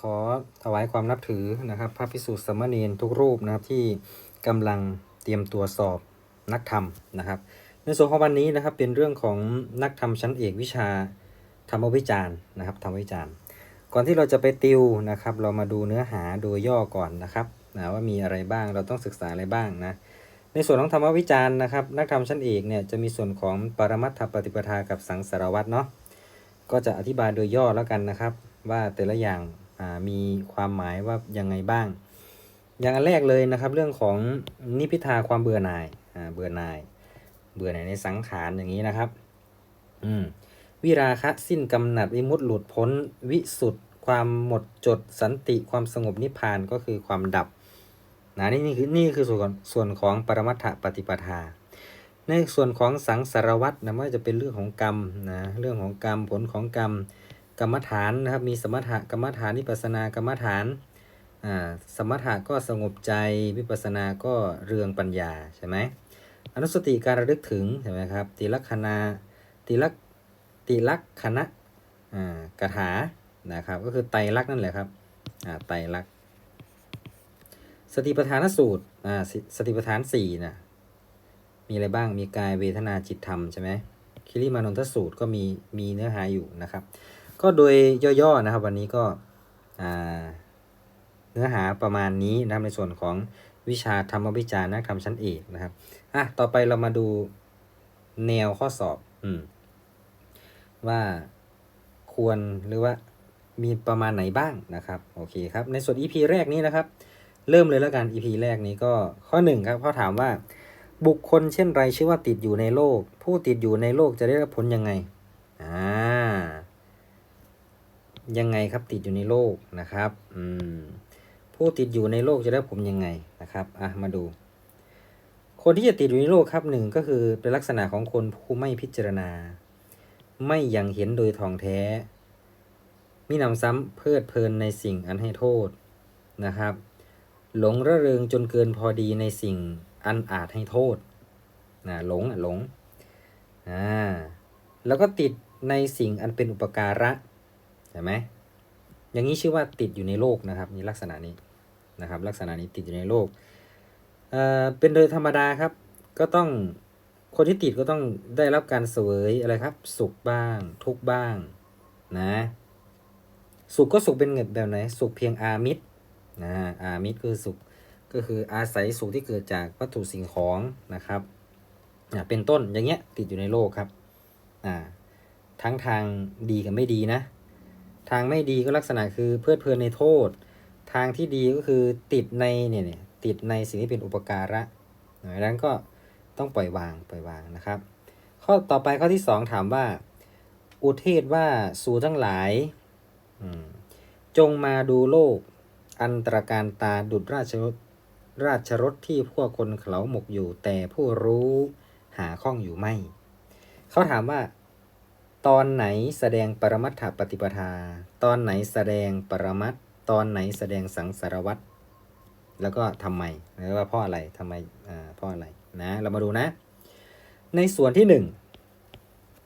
ขอถวายความนับถือนะครับ พระพิสุสมเณรทุกรูปนะครับที่กำลังเตรียมตัวสอบนักธรรมนะครับ ในส่วนของวันนี้นะครับเป็นเรื่องของนักธรรมชั้นเอกวิชาธรรมวิจารณ์นะครับธรรมวิจารณ์ ก่อนที่เราจะไปติวนะครับ เรามาดูเนื้อหาโดยย่อก่อนนะครับนะว่ามีอะไรบ้างเราต้องศึกษาอะไรบ้างนะในส่วนของธรรมวิจารณ์นะครับ นักธรรมชั้นเอกเนี่ยจะมีส่วนของปรมัตถปฏิปทากับสังสารวัตรเนาะก็จะอธิบายโดยย่อแล้วกันนะครับ ว่าแต่ละอย่าง มีความหมายว่ายังไงบ้าง อย่างแรกเลยนะครับ เรื่องของนิพิทาความเบื่อหน่ายอ่าเบื่อหน่าย เบื่อหน่ายในสังขารอย่างนี้นะครับ อืมวิราคะสิ้นกำหนัดวิมุตติหลุดพ้นวิสุทธ์ความหมดจดสันติความสงบนิพพานก็คือความดับนะนี่นี่คือนี่คือส่วนส่วนของปรมัตถปฏิปทา ในส่วนของสังสารวัตรนะไม่ว่าจะเป็นเรื่องของกรรมนะเรื่องของกรรมผลของกรรม กรรมฐานนะครับ มีสมถะกรรมฐานวิปัสสนากรรมฐานอ่าสมถะก็สงบใจวิปัสสนาก็เรืองปัญญาใช่ไหมอนุสติการระลึกถึงใช่ไหมครับติลักษณาติลักติลักษณะอ่ากถานะครับก็คือไตรลักษณ์นั่นแหละครับอ่าไตรลักษณ์สติปัฏฐานสูตรอ่าสติปัฏฐานสี่นะมีอะไรบ้างมีกายเวทนาจิตธรรมใช่ไหมคิริมานนทสูตรก็มีมีเนื้อหาอยู่นะครับ ก็โดยย่อๆนะครับ วันนี้ก็เนื้อหาประมาณนี้นะครับในส่วนของวิชาธรรมวิจารณ์นักธรรมชั้นเอกนะครับอะต่อไปเรามาดูแนวข้อสอบอืมว่าควรหรือว่ามีประมาณไหนบ้างนะครับโอเคครับในส่วน EP แรกนี้นะครับ เริ่มเลยแล้วกัน EP แรกนี้ก็ข้อหนึ่งครับเขาถามว่า บุคคลเช่นไรชื่อว่าติดอยู่ในโลก ผู้ติดอยู่ในโลกจะได้รับผลยังไงอ่า ยังไงครับติดอยู่ในโลกนะครับอืมผู้ติดอยู่ในโลกจะได้ผลยังไงนะครับอะมาดู คนที่จะติดอยู่ในโลกครับหนึ่งก็คือเป็นลักษณะของคนผู้ไม่พิจารณา ไม่ยังเห็นโดยท่องแท้มินำซ้ำเพลิดเพลินในสิ่งอันให้โทษนะครับ หลงระเริงจนเกินพอดีในสิ่งอันอาจให้โทษนะหลงอะหลงอ่าแล้วก็ติดในสิ่งอันเป็นอุปการะ ห็นไหมอย่างนี้ชื่อว่าติดอยู่ในโลกนะครับนี่ลักษณะนี้นะครับ ลักษณะนี้ติดอยู่ในโลกเอ่อเป็นโดยธรรมดาครับ ก็ต้องคนที่ติดก็ต้องได้รับการเสวยอะไรครับ สุขบ้าง ทุกบ้างนะสุขก็สุขเป็นแบบไหน สุขเพียงอามิตรนะอามิตรคือสุขก็คืออาศัยสุขที่เกิดจากวัตถุสิ่งของนะครับอ่าเป็นต้นอย่างเงี้ยติดอยู่ในโลกครับอ่าทั้งทางดีกับไม่ดีนะ ทางไม่ดีก็ลักษณะคือเพลิดเพลินในโทษ ทางที่ดีก็คือติดในเนี่ยเนี่ยติดในสิ่งที่เป็นอุปการะดังนั้นก็ต้องปล่อยวางปล่อยวางนะครับ ข้อต่อไปข้อที่สองถามว่า อุเทศว่าสู่ทั้งหลายจงมาดูโลก อันตรการตาดุดราชรถราชรถที่พวกคนเขาหมกอยู่แต่ผู้รู้หาข้องอยู่ไม่ เขาถามว่า ตอนไหนแสดงปรมัตถปฏิปทา ตอนไหนแสดงปรมัตตอนไหนแสดงสังสารวัตรแล้วก็ทำไมหรือว่าเพราะอะไรทำไมอ่าเพราะอะไรนะเรามาดูนะ ในส่วนที่หนึ่ง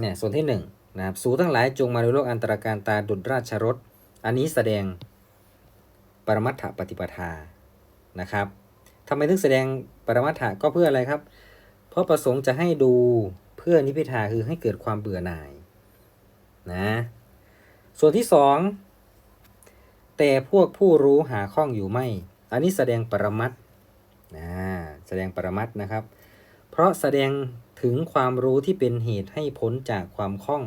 เนี่ยส่วนที่หนึ่งนะครับสูทั้งหลายจงมาดูโลกอันตรการตาดุจราชรถอันนี้แสดงปรมัตถปฏิปทานะครับทำไมถึงแสดงปรมัตถะก็เพื่ออะไรครับ เพราะประสงค์จะให้ดูเพื่อนิพิทาคือให้เกิดความเบื่อหน่าย นะ ส่วนที่สองแต่พวกผู้รู้หาข้องอยู่ไม่ อันนี้แสดงปรมัตถ์นะแสดงปรมัตถ์นะครับ เพราะแสดงถึงความรู้ที่เป็นเหตุให้พ้นจากความคล่อง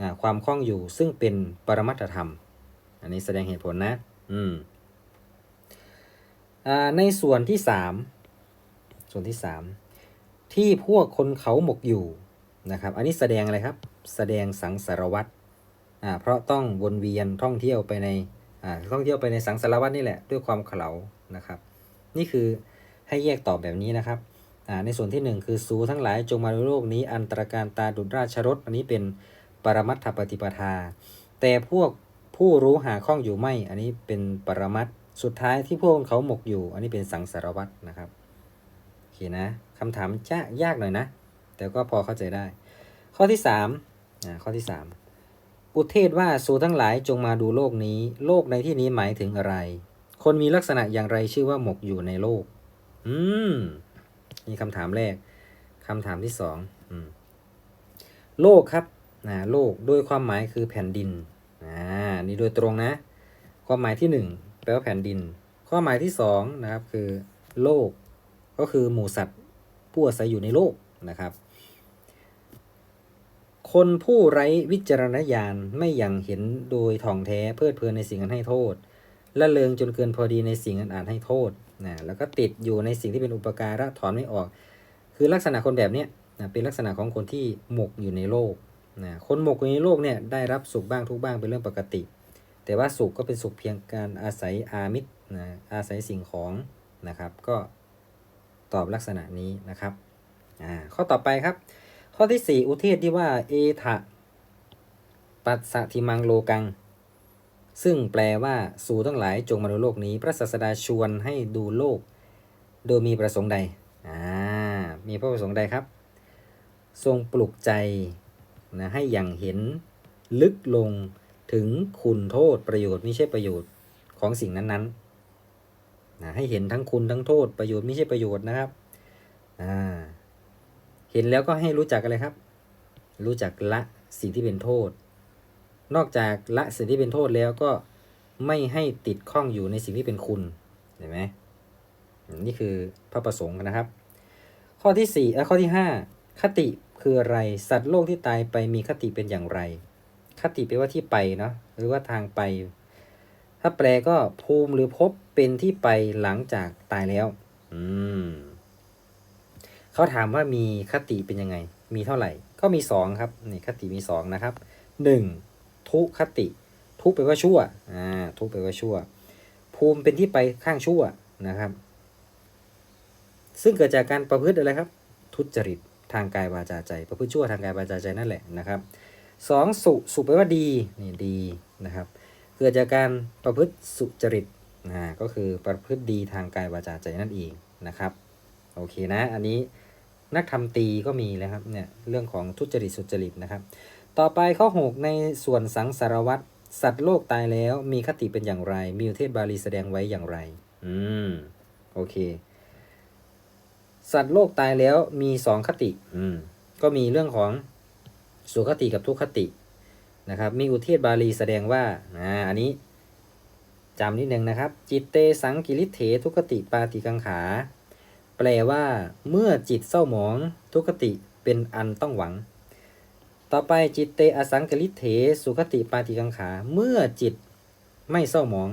อความคล่องอยู่ซึ่งเป็นปรมัตถธรรม อันนี้แสดงเหตุผลนะ อืมอ่าในส่วนที่สามส่วนที่สามที่พวกคนเขาหมกอยู่นะครับ อันนี้แสดงอะไรครับ แสดงสังสารวัตรเพราะต้องวนเวียนท่องเที่ยวไปในท่องเที่ยวไปในสังสารวัตนี่แหละด้วยความเขลานะครับ นี่คือให้แยกตอบแบบนี้นะครับในส่วนที่ 1 คือสูทั้งหลายจงมาในโลกนี้อันตรการตาดุจราชรถอันนี้เป็นปรมัตถปฏิปทา แต่พวกผู้รู้หาข้องอยู่ไม่ อันนี้เป็นปรมัตสุดท้ายที่พวกเขาหมกอยู่ อันนี้เป็นสังสารวัตนะครับโอเคนะคำถามจะยากหน่อยนะ แต่ก็พอเข้าใจได้ ข้อที่ 3 ข้อที่ 3 อุเทศว่าสูทั้งหลายจงมาดูโลกนี้ โลกในที่นี้หมายถึงอะไร คนมีลักษณะอย่างไรชื่อว่าหมกอยู่ในโลก อืมนี่คำถามแรกคำถามที่สองอโลกครับนะโลกโดยความหมายคือแผ่นดินอ่านี่โดยตรงนะ ความหมายที่ 1 แปลว่าแผ่นดิน ความหมายที่2นะครับคือโลก ก็คือหมู่สัตว์ผู้อาศัยอยู่ในโลกนะครับ คนผู้ไร้วิจารณญาณไม่ยังเห็นโดยท่องแท้เพลิดเพลินในสิ่งอันให้โทษละเลงจนเกินพอดีในสิ่งอันอาจให้โทษนะแล้วก็ติดอยู่ในสิ่งที่เป็นอุปการะถอนไม่ออก คือลักษณะคนแบบเนี้ยนะเป็นลักษณะของคนที่หมกอยู่ในโลกนะคนหมกอยู่ในโลกเนี่ยได้รับสุขบ้างทุกบ้างเป็นเรื่องปกติ แต่ว่าสุขก็เป็นสุขเพียงการอาศัยอามิตรนะอาศัยสิ่งของนะครับ ก็ตอบลักษณะนี้นะครับอ่าข้อต่อไปครับ ข้อที่4อุเทศที่ว่า เอทะปัสสะทิมังโลกัง ซึ่งแปลว่าสู่ทั้งหลายจงมาดูโลกนี้ พระศาสดาชวนให้ดูโลก โดยมีประสงค์ใดอ่ามีพระประสงค์ใดครับ ทรงปลุกใจนะให้อย่างเห็นลึกลงถึงคุณโทษประโยชน์ไม่ใช่ประโยชน์ของสิ่งนั้นๆนะให้เห็นทั้งคุณทั้งโทษประโยชน์ไม่ใช่ประโยชน์นะครับอ่า เห็นแล้วก็ให้รู้จักอะไรครับ รู้จักละสิ่งที่เป็นโทษ นอกจากละสิ่งที่เป็นโทษแล้วก็ไม่ให้ติดข้องอยู่ในสิ่งที่เป็นคุณเห็นไหมนี่คือพระประสงค์นะครับ ข้อที่4ี่ข้อที่ 5 คติคืออะไร สัตว์โลกที่ตายไปมีคติเป็นอย่างไร คติแปลว่าที่ไปเนาะหรือว่าทางไป ถ้าแปลก็ภูมิหรือภพเป็นที่ไปหลังจากตายแล้ว อืม เขาถามว่ามีคติเป็นยังไง มีเท่าไหร่ ก็มีสองครับนี่คติมีสองนะครับหนึ่งทุคติ ทุแปลว่าชั่วอ่าทุแปลว่าชั่ว ภูมิเป็นที่ไปข้างชั่วนะครับ ซึ่งเกิดจากการประพฤติอะไรครับ ทุจริตทางกายวาจาใจ ประพฤติชั่วทางกายวาจาใจนั่นแหละนะครับสองสุสุแปลว่าดีนี่ดีนะครับ เกิดจากการประพฤติสุจริตอ่าก็คือประพฤติดีทางกายวาจาใจนั่นเองนะครับ โอเคนะ อันนี้ นักทำตีก็มีแล้วครับเนี่ยเรื่องของทุจริตสุจริตนะครับ ต่อไปข้อ 6 ในส่วนสังสารวัตรสัตว์โลกตายแล้วมีคติเป็นอย่างไร มีอุเทศบาลีแสดงไว้อย่างไร อืม โอเค สัตว์โลกตายแล้วมีสองคติ อืม ก็มีเรื่องของสุคติกับทุกขตินะครับ มีอุเทศบาลีแสดงว่า อ่า อันนี้จำนิดนึงนะครับ จิตเตสังกิริเถทุกติปาติกังขา แปลว่า เมื่อจิตเศร้าหมอง ทุกขติเป็นอันต้องหวัง ต่อไปจิตเตอสังกลิเถ สุขติปาติกังขา เมื่อจิตไม่เศร้าหมอง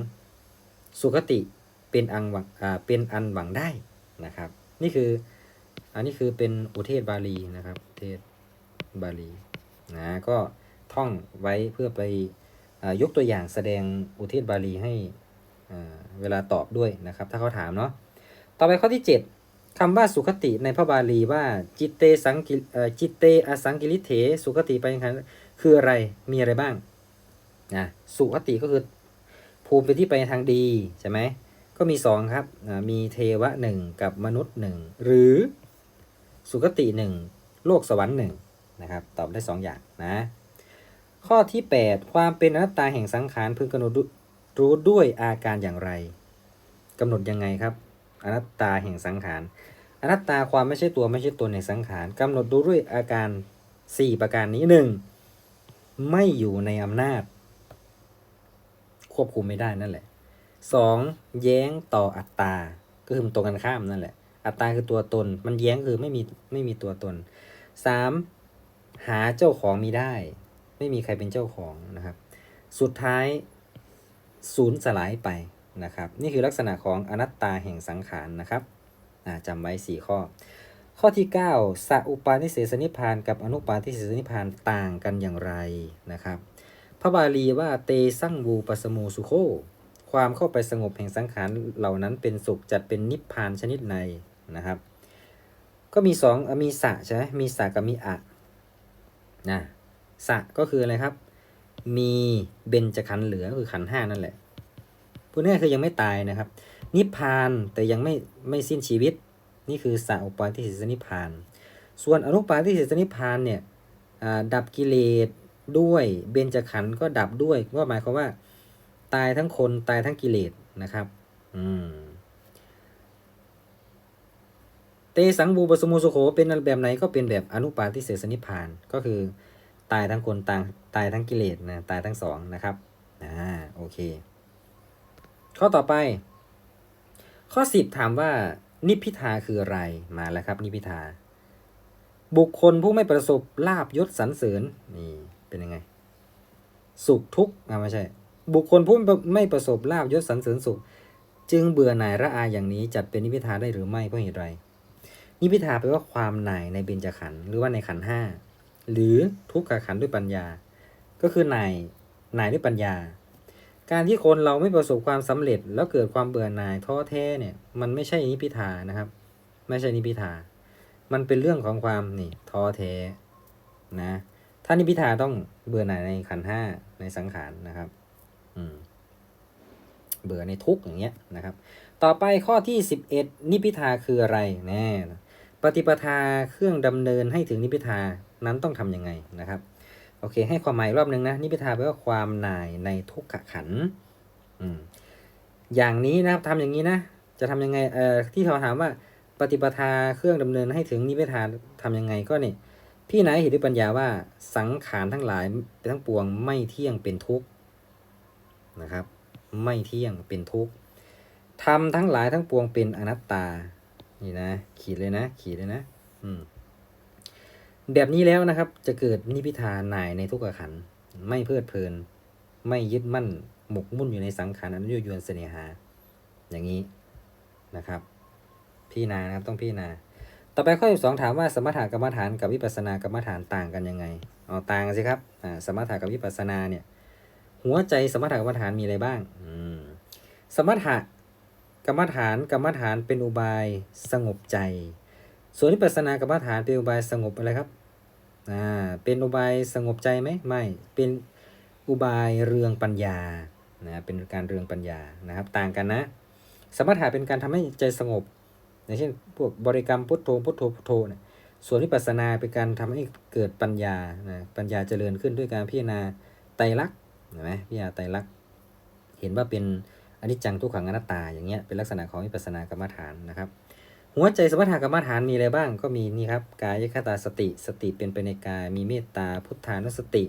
สุขติเป็นอังหวังเป็นอันหวังได้นะครับ นี่คืออันนี้คือเป็นอุเทศบาลีนะครับเทศบาลีนะก็ท่องไว้เพื่อไปอยกตัวอย่างแสดงอุเทศบาลีให้เวลาตอบด้วยนะครับ ถ้าเขาถามเนาะต่อไปข้อที่ 7 คำว่าสุขติในพระบาลีว่าจิตเตสังกิเอ่อจิตเตอสังกิริเถ สุขติไปยังไงคืออะไรมีอะไรบ้างนะสุขติก็คือภูมิเป็นที่ไปในทางดีใช่ไหมก็มีสองครับมีเทวะหนึ่งกับมนุษย์หนึ่งหรือสุขติหนึ่งโลกสวรรค์หนึ่งนะครับตอบได้สองอย่างนะข้อที่ 8 ความเป็นอนัตตาแห่งสังขารพึงกำหนดรู้ด้วยอาการอย่างไรกำหนดยังไงครับอนัตตาแห่งสังขาร อนัตตาความไม่ใช่ตัวไม่ใช่ตนในสังขารกำหนดดูด้วยอาการ 4 ประการนี้หนึ่งไม่อยู่ในอำนาจ ควบคุมไม่ได้นั่นแหละ 2. แย้งต่ออัตตา ก็คือมันตรงกันข้ามนั่นแหละ อัตตาคือตัวตน มันแย้งคือไม่มีไม่มีตัวตน 3. หาเจ้าของมีได้ ไม่มีใครเป็นเจ้าของนะครับ สุดท้ายสูญสลายไปนะครับ นี่คือลักษณะของอนัตตาแห่งสังขารนะครับ อ่าจำไว้ 4 ข้อ ข้อที่ 9สัอุปาทิเสสนิพานกับอนุปาทิเสสนิพานต่างกันอย่างไรนะครับ พระบาลีว่าเตสั่งบูปสมูสุโค ความเข้าไปสงบแห่งสังขารเหล่านั้นเป็นสุขจัดเป็นนิพพานชนิดในนะครับ ก็มีสองมีสะใช่ไหมมีสะกับมีอะนะสะก็คืออะไรครับ มีเบญจขันธ์เหลือคือขันห้านั่นแหละพูดง่ายคือยังไม่ตายนะครับ นิพพานแต่ยังไม่ไม่สิ้นชีวิต นี่คือสะอุปาทิเสสนิพพาน ส่วนอนุปาทิเสสนิพพานเนี่ยดับกิเลสด้วยเบญจขันธ์ก็ดับด้วยก็หมายความว่า ตายทั้งคนตายทั้งกิเลสนะครับอืมเตสังบูปสมุสุโขเป็นแบบไหนก็เป็นแบบอนุปาทิเสสนิพพาน ก็คือตายทั้งคนตายตายทั้งกิเลสนะตายทั้งสองนะครับอ่าโอเค ข้อต่อไป ข้อสิบถามว่านิพพิทาคืออะไรมาแล้วครับ นิพพิทา บุคคลผู้ไม่ประสบลาบยศสรรเสริญนี่เป็นยังไง สุขทุกข์ไม่ใช่ บุคคลผู้ไม่ประสบลาบยศสรรเสริญสุข จึงเบื่อหน่ายระอาอย่างนี้จัดเป็นนิพพิทาได้หรือไม่เพราะเหตุไรนิพพิทาแปลว่าความหน่ายในเบญจขันธ์หรือว่าในขันธ์ห้าหรือทุกขขันธ์ด้วยปัญญา ก็คือหน่ายหน่ายด้วยปัญญา การที่คนเราไม่ประสบความสำเร็จ แล้วเกิดความเบื่อหน่ายท้อแท้เนี่ย มันไม่ใช่นิพิทานะครับ ไม่ใช่นิพิทา มันเป็นเรื่องของความนี่ท้อแท้นะ ถ้านิพิทาต้องเบื่อหน่ายในขันห้าในสังขารนะครับ อืม เบื่อในทุกอย่างเงี้ยนะครับ ต่อไปข้อที่11นิพิทาคืออะไรแน่ปฏิปทาเครื่องดำเนินให้ถึงนิพิทานั้นต้องทำยังไงนะครับ โอเค ให้ความหมายรอบนึงนะ นิพพิทาแปลว่าความหน่ายในทุกขขันอืมอย่างนี้นะครับทำอย่างนี้นะ จะทำยังไงเอ่อที่เขาถามว่าปฏิปทาเครื่องดำเนินให้ถึงนิพพิทาทำยังไงก็นี่พี่นายเห็นด้วยปัญญาว่าสังขารทั้งหลายทั้งปวงไม่เที่ยงเป็นทุกข์นะครับ ไม่เที่ยงเป็นทุกข์ทำทั้งหลายทั้งปวงเป็นอนัตตา นี่นะ ขีดเลยนะ ขีดเลยนะ อืม แบบนี้แล้วนะครับ จะเกิดนิพิทาหน่ายในทุกขขัน ไม่เพลิดเพลิน ไม่ยึดมั่น หมกมุ่นอยู่ในสังขารอนุโยยวนเสน่หา อย่างนี้นะครับ พี่นานะครับต้องพี่นา ต่อไปข้อที่สองถามว่าสมถกรรมฐานกับวิปัสสนากรรมฐานต่างกันยังไงเอาต่างสิครับอ่าสมถะกับวิปัสสนาเนี่ย หัวใจสมถกรรมฐานมีอะไรบ้างอืมสมถะกรรมฐานกรรมฐานเป็นอุบายสงบใจ ส่วนวิปัสนากรรมฐานเป็นอุบายสงบอะไรครับอ่าเป็นอุบายสงบใจไหมไม่ เป็นอุบายเรืองปัญญานะเป็นการเรืองปัญญานะครับ ต่างกันนะ สมถะเป็นการทำให้ใจสงบ อย่างเช่น พวกบริกรรมพุทโธพุทโธพุทโธเนี่ยส่วนวิปัสสนาเป็นการทำให้เกิดปัญญานะปัญญาเจริญขึ้นด้วยการพิจารณาไตรลักษณ์เห็นไหมพิจารณาไตรลักษณ์เห็นว่าเป็นอนิจจังทุกขังอนัตตาอย่างเงี้ยเป็นลักษณะของวิปัสสนากรรมฐานนะครับ หัวใจสมถกรรมฐานมีอะไรบ้างก็มีนี่ครับกายคตาสติ สติเป็นไปในกาย มีเมตตาพุทธานุสติ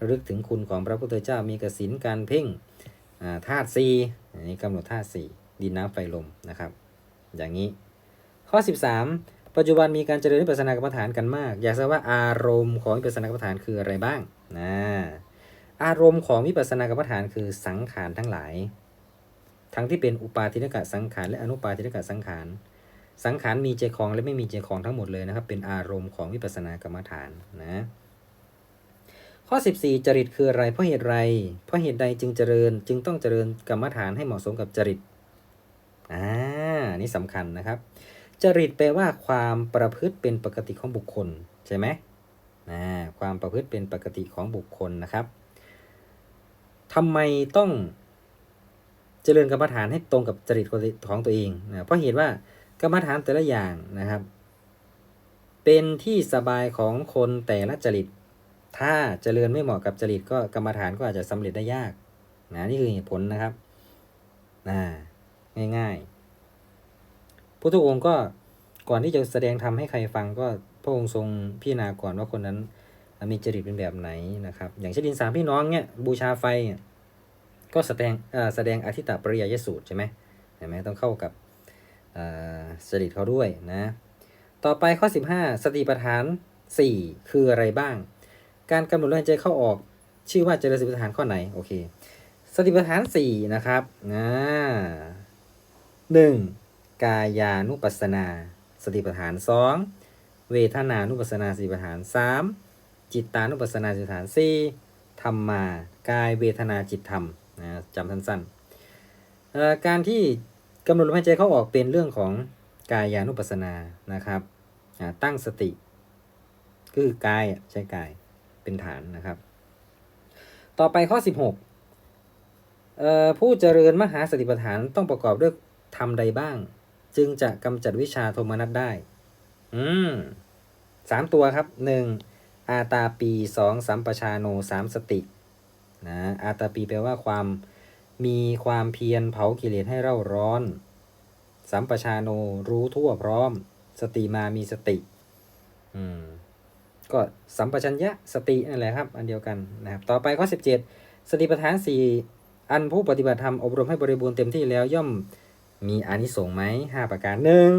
ระลึกถึงคุณของพระพุทธเจ้ามีกสินการเพ่งธาตุสี่อันนี้กำหนดธาตุสี่ดินน้ำไฟลมนะครับ อย่างนี้ ข้อ 13 ปัจจุบันมีการเจริญวิปัสสนากรรมฐานกันมาก อยากทราบว่าอารมณ์ของวิปัสสนากรรมฐานคืออะไรบ้างนะอารมณ์ของวิปัสสนากรรมฐานคือสังขารทั้งหลาย ทั้งที่เป็นอุปาทินกะสังขารและอนุปาทินกะสังขาร สังขารมีเจคองและไม่มีเจคองทั้งหมดเลยนะครับ เป็นอารมณ์ของวิปัสสนากรรมฐานนะข้อ 14 จริตคืออะไรเพราะเหตุไร เพราะเหตุใดจึงเจริญ จึงต้องเจริญกรรมฐานให้เหมาะสมกับจริตอ่านี่สำคัญนะครับ จริตแปลว่าความประพฤติเป็นปกติของบุคคลใช่ไหมอ่าความประพฤติเป็นปกติของบุคคลนะครับทำไมต้องเจริญกรรมฐานให้ตรงกับจริตของตัวเองนะเพราะเหตุว่า กรรมฐานแต่ละอย่างนะครับ เป็นที่สบายของคนแต่ละจริต ถ้าเจริญไม่เหมาะกับจริตก็กรรมฐานก็อาจจะสำเร็จได้ยากนะนี่คือเหตุผลนะครับนะง่ายๆพุทธองค์ก็ก่อนที่จะแสดงธรรมให้ใครฟังก็พระองค์ทรงพิจารณาก่อนว่าคนนั้นมีจริตเป็นแบบไหนนะครับ อย่างเช่นดินสามพี่น้องเนี่ยบูชาไฟก็แสดงแสดงอธิตาปริยยสูตรใช่ไหมเห็นไหมต้องเข้ากับ จริตเขาด้วยนะ ต่อไปข้อ 15 สติปัฏฐาน 4 คืออะไรบ้าง การกำหนดลมหายใจเข้าออก ชื่อว่าเจริญสติปัฏฐานข้อไหน โอเค สติปัฏฐาน 4 นะครับนะหนึ่งกายานุปัสสนา สติปัฏฐาน 2 เวทนานุปัสสนาสติปัฏฐาน 3 จิตตานุปัสสนาสติปัฏฐาน 4 ธรรมากายเวทนาจิตธรรมนะจำสั้นๆการที่ กำหนดลมหายใจเข้าออกเป็นเรื่องของกายานุปัสสนานะครับตั้งสติ คือกายใช้กายเป็นฐานนะครับ ต่อไปข้อ 16 ผู้เจริญมหาสติปัฏฐานต้องประกอบด้วยทำใดบ้าง จึงจะกำจัดวิชาโทมนัสได้ อืมสามตัวครับหนึ่งออาตาปีสองสัมปชาโนสามสตินะอาตาปีแปลว่าความ มีความเพียรเผากิเลสให้เร่าร้อน สัมปชาโนรู้ทั่วพร้อม สติมามีสติ อืม ก็สัมปชัญญะสตินั่นแหละครับ อันเดียวกันนะครับ ต่อไปข้อ 17 สติปัฏฐานสี่อันผู้ปฏิบัติธรรมอบรมให้บริบูรณ์เต็มที่แล้วย่อมมีอานิสงส์ไหมห้าประการหนึ่ง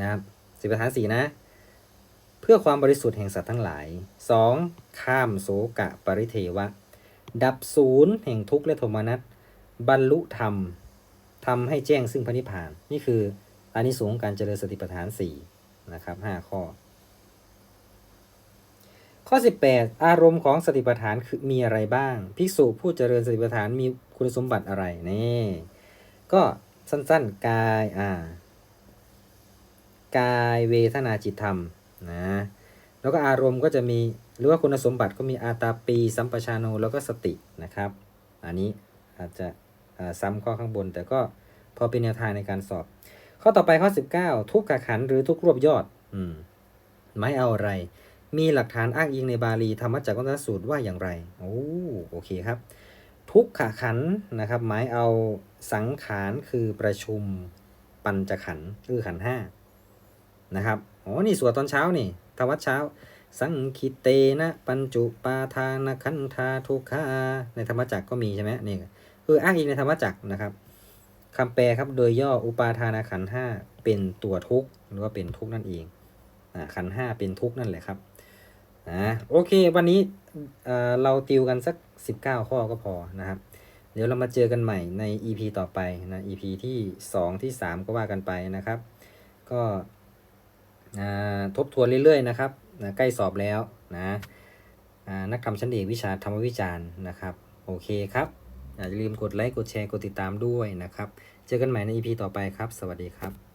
นะครับสติปัฏฐานสี่นะ เพื่อความบริสุทธิ์แห่งสัตว์ทั้งหลาย 2. ข้ามโสกะปริเทวะ ดับศูนย์แห่งทุกข์และโทมนัสบรรลุธรรมทำให้แจ้งซึ่งพระนิพพาน นี่คืออานิสงส์ของการเจริญสติปัฏฐาน4นะครับ5ข้อ ข้อ 18 อารมณ์ของสติปัฏฐานคือมีอะไรบ้าง ภิกษุผู้เจริญสติปัฏฐานมีคุณสมบัติอะไรนี่ก็สั้นๆ กายอ่ากายเวทนาจิตธรรมนะแล้วก็อารมณ์ก็จะมี หรือว่าคุณสมบัติก็มีอาตาปี สัมปชานโนแล้วก็สตินะครับ อันนี้อาจจะซ้ำข้อข้างบน แต่ก็พอเป็นแนวทางในการสอบ ข้อต่อไปข้อ 19 ทุกขขันหรือทุกรวบยอดอืมไม่เอาอะไร มีหลักฐานอ้างอิงในบาลีธรรมจักรวัฒนสูตรว่าอย่างไรโอ้โอเคครับ ทุกขขันนะครับหมายเอาสังขารคือประชุมปัญจขันคือขันห้านะครับอ๋อนี่สวดตอนเช้านี่ทวัดเช้า สังคิเตนะปัญจุปาทานขันธาทุกขาในธรรมจักรก็มีใช่ไหมนี่คืออ้างอิงในธรรมจักรนะครับคำแปลครับโดยย่ออุปาทานขันห้าเป็นตัวทุกข์หรือว่าเป็นทุกข์นั่นเองอ่าขันห้าเป็นทุกข์นั่นแหละครับนะโอเค วันนี้เเราติวกันสัก 19 ข้อก็พอนะครับ เดี๋ยวเรามาเจอกันใหม่ใน EP ต่อไปนะ EP ที่ 2 ที่ 3 ก็ว่ากันไปนะครับ ก็ทบทวนเรื่อยๆนะครับ นะใกล้สอบแล้วนะนักธรรมชั้นเอกวิชาธรรมวิจารณ์นะครับ โอเคครับอย่าลืมกดไลค์กดแชร์กดติดตามด้วยนะครับ เจอกันใหม่ใน EP ต่อไปครับ สวัสดีครับ